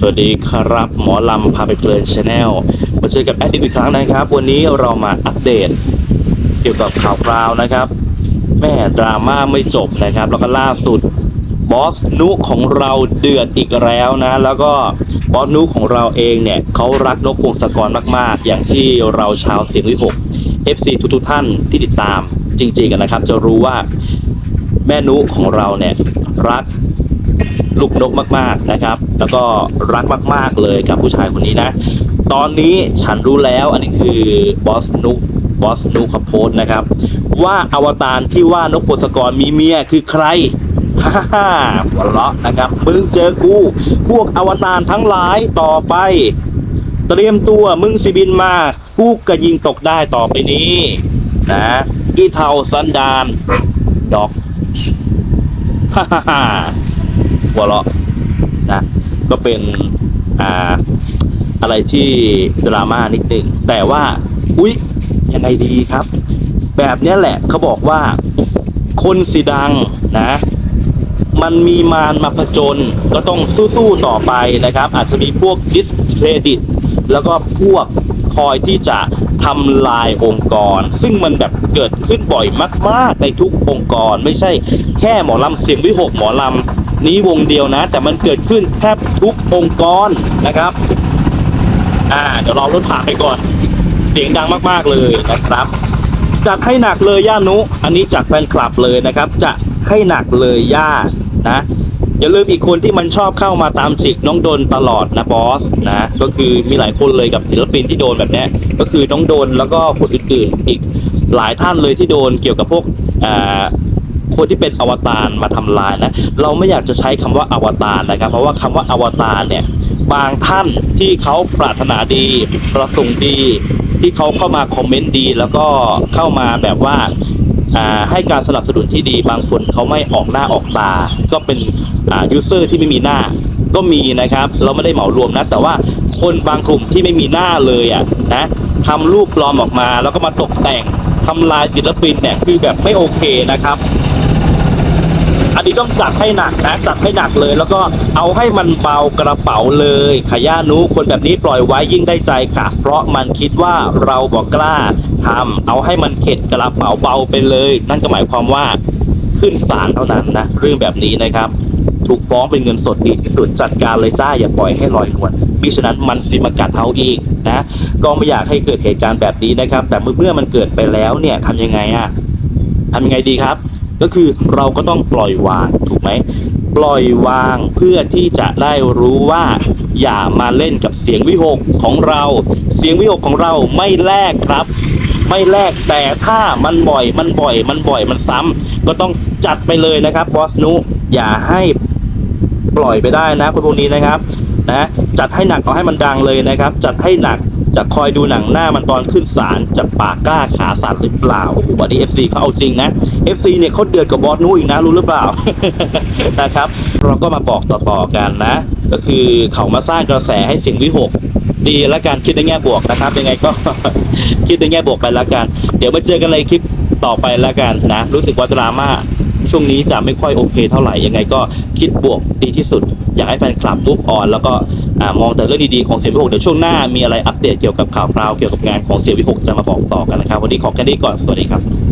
สวัสดีครับ หมอลำพาไปเพลินชาแนลมาเจอกับแอดดิวอีกครั้งนะครับ วันนี้เรามาอัปเดต เกี่ยวกับข่าวคราวนะครับ แม่ดราม่าไม่จบนะครับ แล้วก็ล่าสุดบอสนุของเราเดือดอีกแล้วนะ แล้วก็บอสนุของเราเองเนี่ยเขารักนกพงศกรมาก ๆ อย่างที่เราชาวเสียงวิหก FC ทุกๆท่านที่ติดตามจริงๆกันนะครับ จะรู้ว่าแม่นุของเราเนี่ยรัก ลูกนกมากๆนะครับ แล้วก็รักมาก ๆเลยกับผู้ชายคนนี้นะ ตอนนี้ฉันรู้แล้วอันนี้คือบอสนุกบอสนุกเขาโพสต์นะครับ ว่าอวตารที่ว่านกโพสกรมีเมียคือใครฮ่าฮ่าหัวเราะนะครับมึงเจอกูพวกอวตารทั้งหลายต่อไป เตรียมตัวมึงสิบินมา กูกระยิงตกได้ต่อไปนี้นะอีเทาสันดานดอกฮ่าฮ่าฮ่า หัวเราะนะก็เป็นอ่าอะไรที่ดราม่านิดหนึ่งแต่ว่า อุ๊ย ยังไงดีครับ แบบนี้แหละเขาบอกว่าคนสีดังนะ มันมีมารมาผจญก็ต้องสู้ๆต่อไปนะครับ อาจจะมีพวกดิสเครดิต แล้วก็พวกคอยที่จะทำลายองค์กร ซึ่งมันแบบเกิดขึ้นบ่อยมาก ๆ ในทุกองค์กร ไม่ใช่แค่หมอลำเสียงวิหกหมอลำ นี้วงเดียวนะ แต่มันเกิดขึ้นแทบทุกองค์กรนะครับ อ่าเดี๋ยวเรอรถผ่านไปก่อน เสียงดังมากๆเลยนะครับ จัดให้หนักเลยย่านุ อันนี้จากแฟนคลับเลยนะครับ จะให้หนักเลยย่านะอย่าลืมอีกคนที่มันชอบเข้ามาตามจิกน้องโดนตลอดนะบอสนะก็คือมีหลายคนเลยกับศิลปินที่โดนแบบนี้ก็คือน้องโดนแล้วก็คนอื่นๆอีกหลายท่านเลยที่โดนเกี่ยวกับพวกอ่า คนที่เป็นอวตารมาทำลายนะเราไม่อยากจะใช้คำว่าอวตารนะครับ เพราะว่าคำว่าอวตารเนี่ยบางท่านที่เขาปรารถนาดี ประสงค์ดี ที่เขาเข้ามาคอมเมนต์ดี แล้วก็เข้ามาแบบว่าให้การสนับสนุนที่ดีบางคนเขาไม่ออกหน้าออกตา ก็เป็นยูเซอร์ที่ไม่มีหน้าก็มีนะครับ เราไม่ได้เหมารวมนะ แต่ว่าคนบางกลุ่มที่ไม่มีหน้าเลยอะนะทำรูปปลอมออกมา แล้วก็มาตกแต่งทำลายศิลปินเนี่ยคือแบบไม่โอเคนะครับ อันนี้ต้องจัดให้หนักนะจัดให้หนักเลย แล้วก็เอาให้มันเบากระเป๋าเลยขย่านุคนแบบนี้ปล่อยไว้ยิ่งได้ใจค่ะ เพราะมันคิดว่าเราบอกกล้าทำเอาให้มันเข็ดกระเป๋าเบาไปเลย นั่นก็หมายความว่าขึ้นศาลเท่านั้นนะเรื่องแบบนี้นะครับถูกฟ้องเป็นเงินสดดีที่สุดจัดการเลยจ้าอย่าปล่อยให้ลอยนวลมิฉะนั้นมันสิมากัดเท้าอีกนะก็ไม่อยากให้เกิดเหตุการณ์แบบนี้นะครับ แต่เมื่อมันเกิดไปแล้วเนี่ยทำยังไงอะทำยังไงดีครับ ก็คือเราก็ต้องปล่อยวางถูกไหมปล่อยวางเพื่อที่จะได้รู้ว่า อย่ามาเล่นกับเสียงวิหกของเรา เสียงวิหกของเราไม่แลกครับ ไม่แลกแต่ถ้ามันบ่อยมันบ่อย มันบ่อยมันซ้ำก็ต้องจัดไปเลยนะครับบอสนุอย่าให้ปล่อยไปได้นะคนพวกนี้นะครับนะจัดให้หนักเอาให้มันดังเลยนะครับ จัดให้หนัก จะคอยดูหนังหน้ามันตอนขึ้นศาลจะปากกล้าขาสั่นหรือเปล่าโอ้โหวันนี้ FC เขาเอาจริงนะ FC เนี่ยเขาเดือดกับบอสนู้อีกนะรู้หรือเปล่านะครับเราก็มาบอกต่อๆกันนะ ก็คือเขามาสร้างกระแสให้เสียงวิหกดีแล้วกันคิดในแง่บวกนะครับ ยังไงก็คิดในแง่บวกไปแล้วกัน เดี๋ยวมาเจอกันในคลิปต่อไปแล้วกันนะ รู้สึกว่าดราม่าช่วงนี้จะไม่ค่อยโอเคเท่าไหร่ยังไงก็คิดบวกดีที่สุด อยากให้แฟนคลับมุกออน แล้วก็มองแต่เรื่องดีๆของเสียวิหกเดี๋ยวช่วงหน้ามีอะไรอัปเดตเกี่ยวกับข่าวคราวเกี่ยวกับงานของเสียวิหกจะมาบอกต่อกันนะครับ วันนี้ขอแค่นี้ก่อนสวัสดีครับ